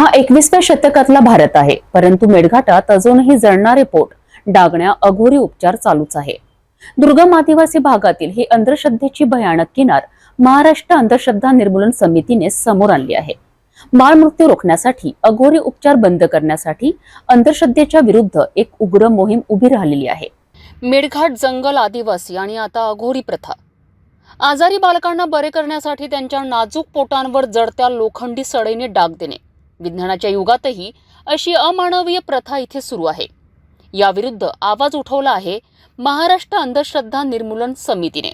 हा एकवीसव्या शतकातला भारत आहे. परंतु मेळघाटात अजूनही जळणारे पोट डागण्या अघोरी उपचार चालूच आहे. दुर्गम आदिवासी भागातील ही अंधश्रद्धेची भयानक किनार महाराष्ट्र अंधश्रद्धा निर्मूलन समितीने समोर आणली आहे. बाळमृत्यू रोखण्यासाठी अघोरी उपचार बंद करण्यासाठी अंधश्रद्धेच्या विरुद्ध एक उग्र मोहीम उभी राहिलेली आहे. मेळघाट जंगल आदिवासी आणि आता अघोरी प्रथा. आजारी बालकांना बरे करण्यासाठी त्यांच्या नाजूक पोटांवर जडत्या लोखंडी सडईने डाग देणे. विज्ञानाच्या युगातही अशी अमानवीय प्रथा इथे सुरू आहे. याविरुद्ध आवाज उठवला आहे महाराष्ट्र अंधश्रद्धा निर्मूलन समितीने.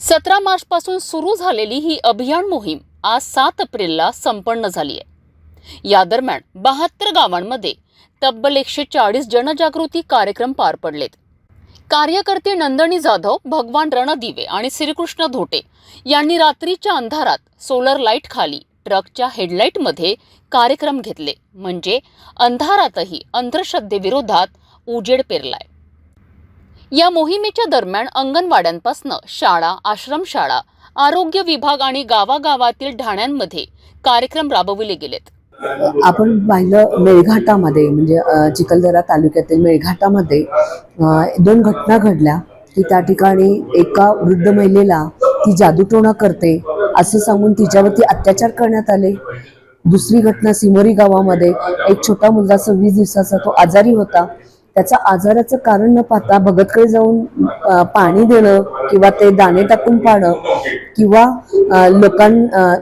सतरा मार्चपासून सुरू झालेली ही अभियान मोहीम आज सात एप्रिलला संपन्न झाली आहे या दरम्यान बहात्तर गावांमध्ये तब्बल एकशे चाळीस जनजागृती कार्यक्रम पार पडलेत. कार्यकर्ते नंदनी जाधव भगवान रणदिवे आणि श्रीकृष्ण धोटे यांनी रात्रीच्या अंधारात सोलर लाइट खाली ट्रकच्या हेडलाईटमध्ये कार्यक्रम घेतले. म्हणजे अंधारातही अंधश्रद्धेविरोधात उजेड पेरलाय. या मोहिमेच्या दरम्यान अंगणवाड्यांपासनं शाळा आश्रमशाळा आरोग्य विभाग आणि गावागावातील ढाण्यांमध्ये कार्यक्रम राबविले गेलेत. आपण पाहिलं मेळघाटामध्ये म्हणजे चिखलदरा तालुक्यातील मेळघाटामध्ये दोन घटना घडल्या. की त्या ठिकाणी एका वृद्ध महिलेला ती जादूटोणा करते असं सांगून तिच्यावरती अत्याचार करण्यात आले. दुसरी घटना सिमोरी गावामध्ये. एक छोटा मुलगा सव्वीस दिवसाचा तो आजारी होता. त्याचा आजाराचं कारण न पाहता भगतकडे जाऊन पाणी देणं किंवा ते दाणे टाकून पाणं किंवा लोकां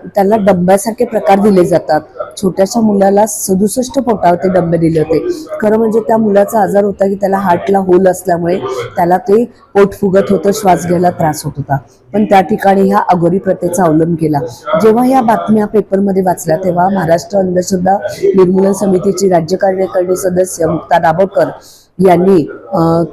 त्याला डब्यासारखे प्रकार दिले जातात. छोट्याशा मुलाला सदुसष्ट पोटावर ते डब्बे दिले होते. खरं म्हणजे त्या मुलाचा आजार होता की त्याला हार्टला होल असल्यामुळे त्याला ते पोट फुगत होतं श्वास घ्यायला त्रास होत होता. पण त्या ठिकाणी ह्या अघोरी प्रथेचा अवलंब केला. जेव्हा ह्या बातम्या पेपरमध्ये वाचल्या तेव्हा महाराष्ट्र अंधश्रद्धा निर्मूलन समितीची राज्य कार्यकारिणी सदस्य मुक्ता दाभोळकर यांनी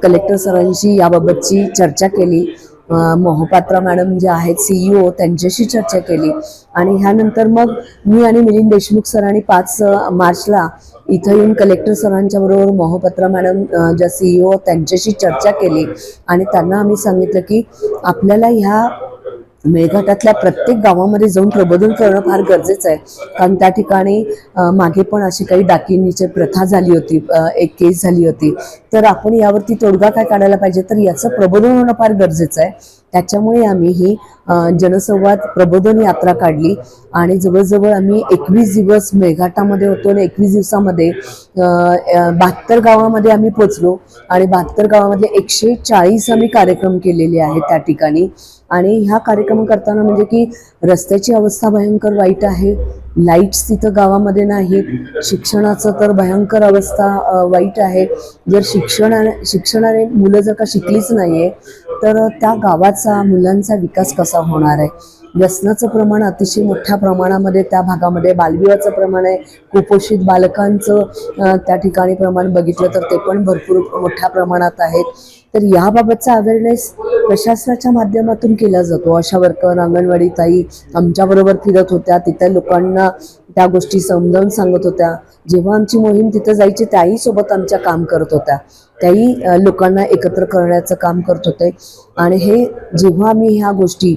कलेक्टर सरांशी याबाबतची चर्चा केली. मोहपात्रा मॅडम जे आहेत सीईओ त्यांच्याशी चर्चा केली. आणि ह्यानंतर मग मी आणि मिलिंद देशमुख सरांनी पाच मार्चला इथं येऊन कलेक्टर सरांच्या बरोबर मोहपात्रा मॅडम ज्या सीईओ त्यांच्याशी चर्चा केली. आणि त्यांना आम्ही सांगितलं की आपल्याला ह्या मेळघाटातल्या प्रत्येक गावामध्ये जाऊन प्रबोधन करणं फार गरजेचं आहे. कारण त्या ठिकाणी मागे पण अशी काही डाकिनीची प्रथा झाली होती एक केस झाली होती. तर आपण यावरती तोडगा काय काढायला पाहिजे? तर याचं प्रबोधन होणं फार गरजेचं आहे. त्याच्यामुळे आम्ही ही जनसंवाद प्रबोधन यात्रा काढली आणि जवळजवळ आम्ही एकवीस दिवस मेळघाटामध्ये होतो आणि एकवीस दिवसामध्ये बहात्तर गावामध्ये आम्ही पोचलो आणि बहात्तर गावामधले एकशे चाळीस आम्ही कार्यक्रम केलेले आहेत त्या ठिकाणी. आणि ह्या कार्यक्रम करताना म्हणजे की रस्त्याची अवस्था भयंकर वाईट आहे. लाईट्स तिथं गावामध्ये नाहीत. शिक्षणाचं तर भयंकर अवस्था वाईट आहे. जर शिक्षणा शिक्षणाने मुलं जर का शिकलीच नाही आहे तर त्या गावाचा मुलांचा विकास कसा होणार आहे? व्यसनाचं प्रमाण अतिशय मोठ्या प्रमाणामध्ये त्या भागामध्ये बालविवाहाचं प्रमाण आहे. कुपोषित बालकांचं त्या ठिकाणी प्रमाण बघितलं तर ते पण भरपूर मोठ्या प्रमाणात आहेत. तर याबाबतचा अवेअरनेस प्रशासनाच्या माध्यमातून केला जातो. अशा वर्कर अंगणवाडी ताई आमच्याबरोबर फिरत होत्या. तिथे लोकांना त्या गोष्टी समजावून सांगत होत्या. जेव्हा आमची मोहीम तिथं जायची त्याही सोबत आमच्या काम करत होत्या. त्याही लोकांना एकत्र करण्याचं काम करत होते. आणि हे जेव्हा आम्ही ह्या गोष्टी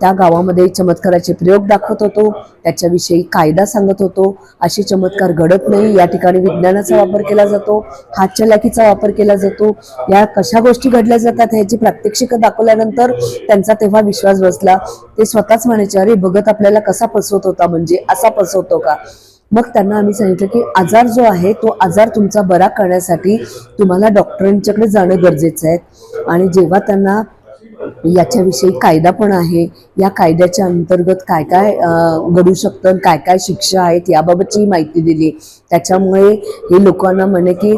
त्या गावामध्ये चमत्काराचे प्रयोग दाखवत होतो त्याच्याविषयी कायदा सांगत होतो असे चमत्कार घडत नाही या ठिकाणी विज्ञानाचा वापर केला जातो हातचलाकीचा वापर केला जातो या कशा गोष्टी घडल्या जातात ह्याची प्रात्यक्षिक दाखवल्यानंतर त्यांचा तेव्हा विश्वास बसला. ते स्वतःच म्हणायचे अरे भगत आपल्याला कसा फसवत होता म्हणजे असा फसवतो का? मग त्यांना आम्ही सांगितलं की आजार जो आहे तो आजार तुमचा बरा करण्यासाठी तुम्हाला डॉक्टरांच्याकडे जाणं गरजेचं आहे. आणि जेव्हा त्यांना याच्याविषयी कायदा पण आहे या कायद्याच्या अंतर्गत काय काय घडू शकतं काय काय शिक्षा आहेत याबाबतची माहिती दिली. त्याच्यामुळे हे लोकांना म्हणे की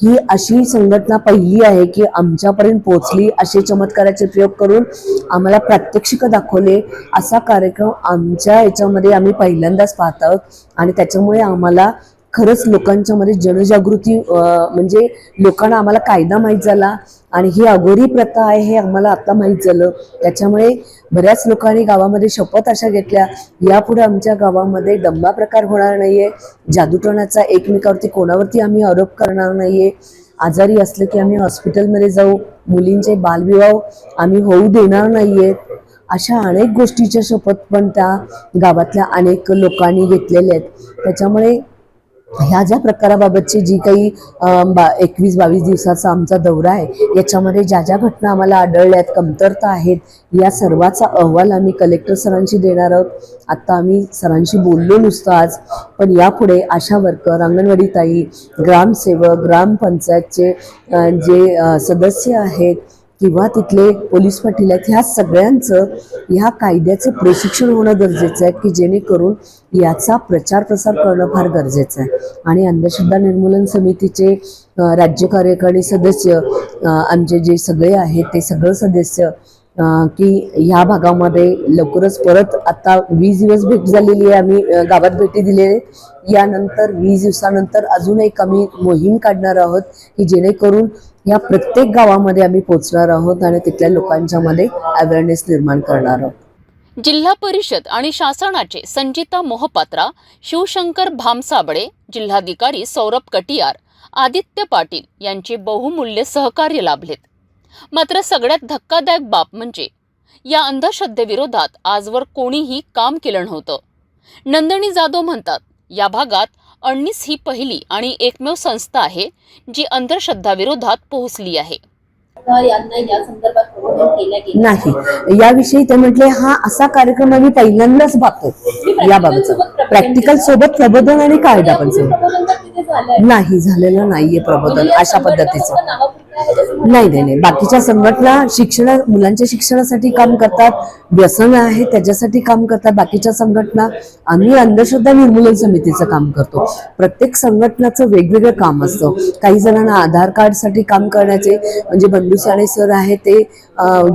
ही अशी संघटना पहिली आहे की आमच्यापर्यंत पोहोचली. असे चमत्काराचे प्रयोग करून आम्हाला प्रात्यक्षिक दाखवले. असा कार्यक्रम आमच्या याच्यामध्ये आम्ही पहिल्यांदाच पाहत आहोत आणि त्याच्यामुळे आम्हाला खरंच लोकांच्यामध्ये जनजागृती म्हणजे लोकांना आम्हाला कायदा माहीत झाला आणि ही अघोरी प्रथा आहे हे आम्हाला आता माहीत झालं. त्याच्यामुळे बऱ्याच लोकांनी गावामध्ये शपथ अशा घेतल्या. यापुढे आमच्या गावामध्ये दंबा प्रकार होणार नाहीये. जादूटोणाचा एकमेकावरती कोणावरती आम्ही आरोप करणार नाहीये. आजारी असलं की आम्ही हॉस्पिटलमध्ये जाऊ मुलींचे बालविवाह आम्ही होऊ देणार नाहीये. अशा अनेक गोष्टीच्या शपथ पण त्या गावातल्या अनेक लोकांनी घेतलेल्या आहेत. त्याच्यामुळे ह्या ज्या प्रकाराबाबतची जी काही बा एकवीस बावीस दिवसाचा आमचा दौरा आहे याच्यामध्ये ज्या ज्या घटना आम्हाला आढळल्यात कमतरता आहेत या सर्वाचा अहवाल आम्ही कलेक्टर सरांशी देणार आहोत. आत्ता आम्ही सरांशी बोललो नुसतं आज पण यापुढे आशा वर्कर अंगणवाडी ताई ग्रामसेवक ग्रामपंचायतचे जे सदस्य आहेत किंवा तिथले पोलीस पाटील आहेत ह्या सगळ्यांचं ह्या कायद्याचं प्रशिक्षण होणं गरजेचं आहे की जेणेकरून याचा प्रचार प्रसार करणं फार गरजेचं आहे. आणि अंधश्रद्धा निर्मूलन समितीचे राज्य कार्यकारी सदस्य आमचे जे सगळे आहेत ते सगळं सदस्य की ह्या भागामध्ये लवकरच परत आता वीस दिवस भेट झालेली आहे आम्ही गावात भेटी दिलेले यानंतर वीस दिवसानंतर अजून एक आम्ही मोहीम काढणार आहोत की जेणेकरून या प्रत्येक गावामध्ये आम्ही पोचणार आहोत आणि तिथल्या लोकांच्या मध्ये अवेअरनेस निर्माण करणार आहोत. जिल्हा परिषद आणि शासनाचे संजिता मोहपात्रा शिवशंकर भामसाबळे जिल्हाधिकारी सौरभ कटियार आदित्य पाटील यांचे बहुमूल्य सहकार्य लाभलेत. मात्र सगळ्यात धक्कादायक बाब म्हणजे या अंधश्रद्धेविरोधात आजवर कोणीही काम केलं नव्हतं. नंदनी जाधव म्हणतात या भागात अण्णीस ही पहिली आणि एकमेव संस्था आहे जी अंधश्रद्धाविरोधात पोहोचली आहे. तर यांना या संदर्भात प्रबोधन केल्या गेलं. नाही याविषयी ते म्हटले हा असा कार्यक्रम आम्ही पहिल्यांदाच पाहतो. याबाबतचा प्रॅक्टिकल सोबत प्रबोधन आणि कायदा पण नाही झालेलं नाहीये प्रबोधन अशा पद्धतीचं. नाही नाही नाही. बाकीच्या संघटना शिक्षण मुलांच्या शिक्षणासाठी काम करतात. व्यसन आहे त्याच्यासाठी काम करतात. बाकीच्या संघटना आम्ही अंधश्रद्धा निर्मूलन समितीचं काम करतो. प्रत्येक संघटनाचं वेगवेगळं काम असतं. काही जणांना आधार कार्डसाठी काम करण्याचे म्हणजे बंडू साणे सर आहे ते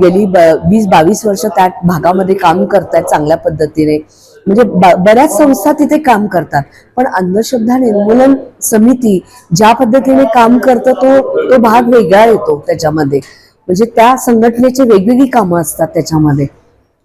गेली वीस बावीस वर्ष त्या भागामध्ये काम करतायत चांगल्या पद्धतीने. म्हणजे बऱ्याच संस्था तिथे काम करतात. पण अंधश्रद्धा निर्मूलन समिती ज्या पद्धतीने काम करतं तो तो भाग वेगळा येतो त्याच्यामध्ये. म्हणजे त्या संघटनेची वेगवेगळी कामं असतात त्याच्यामध्ये.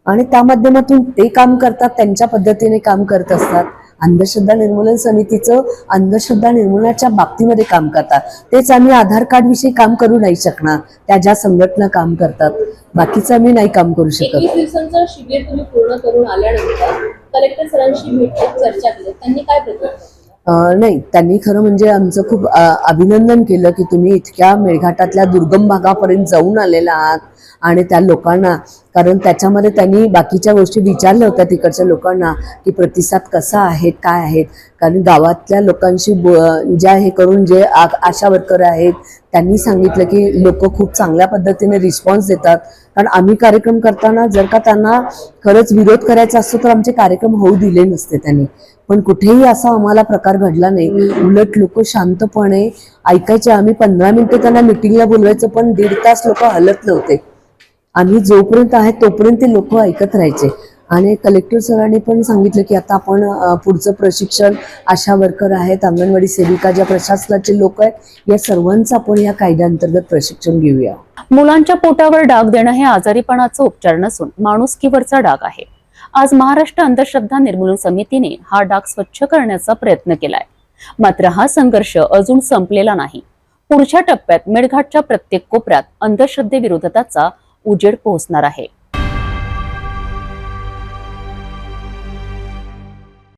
आणि त्या माध्यमातून ते काम करतात त्यांच्या पद्धतीने काम करत असतात. अंधश्रद्धा निर्मूलन समितीचं अंधश्रद्धा निर्मूलनाच्या बाबतीमध्ये काम करतात. तेच आम्ही आधार कार्ड विषयी काम करू नाही शकणार. त्या ज्या संघटना काम करतात बाकीचं आम्ही नाही काम करू शकत. एकवीस दिवसांचं शिबिर तुम्ही पूर्ण करून आल्यानंतर कलेक्टर सरांशी भेटून चर्चा केली. त्यांनी काय प्रतिक्रिया अं, नाही त्यांनी खरं म्हणजे आमचं खूप अं, अभिनंदन केलं की तुम्ही इतक्या मेळघाटातल्या दुर्गम भागापर्यंत जाऊन आलेला आहात आणि त्या लोकांना कारण त्याच्यामध्ये त्यांनी बाकीच्या गोष्टी विचारल्या होत्या तिकडच्या लोकांना की प्रतिसाद कसा आहे काय आहेत कारण गावातल्या लोकांशी ब- ज्या हे करून जे आ- आशा वर्कर आहेत त्यांनी सांगितलं की लोक खूप चांगल्या पद्धतीने रिस्पॉन्स देतात. कारण आम्ही कार्यक्रम करताना जर का त्यांना खरंच विरोध करायचा असतो तर आमचे कार्यक्रम होऊ दिले नसते त्यांनी. पण कुठेही असा आम्हाला प्रकार घडला नाही. उलट लोक शांतपणे ऐकायचे. आम्ही पंधरा मिनिटं त्यांना मिटिंगला बोलवायचं पण दीड तास लोक हलत नव्हते. आम्ही जोपर्यंत आहे तोपर्यंत ते लोक ऐकत राहायचे. आणि कलेक्टर सरांनी पण सांगितलं की आता आपण पुढचं प्रशिक्षण आशा वर्कर आहेत अंगणवाडी सेविका ज्या प्रशासनाचे लोक आहेत या सर्वांचं आपण या कायद्याअंतर्गत प्रशिक्षण घेऊया. मुलांच्या पोटावर डाग देणं हे आजारीपणाचा उपचार नसून माणुसकीवरचा डाग आहे. आज महाराष्ट्र अंधश्रद्धा निर्मूलन समितीने हा डाग स्वच्छ करण्याचा प्रयत्न केलाय. मात्र हा संघर्ष अजून संपलेला नाही. पुढच्या टप्प्यात मेळघाटच्या प्रत्येक कोपऱ्यात अंधश्रद्धेविरोधाचा उजेड पोहोचणार आहे.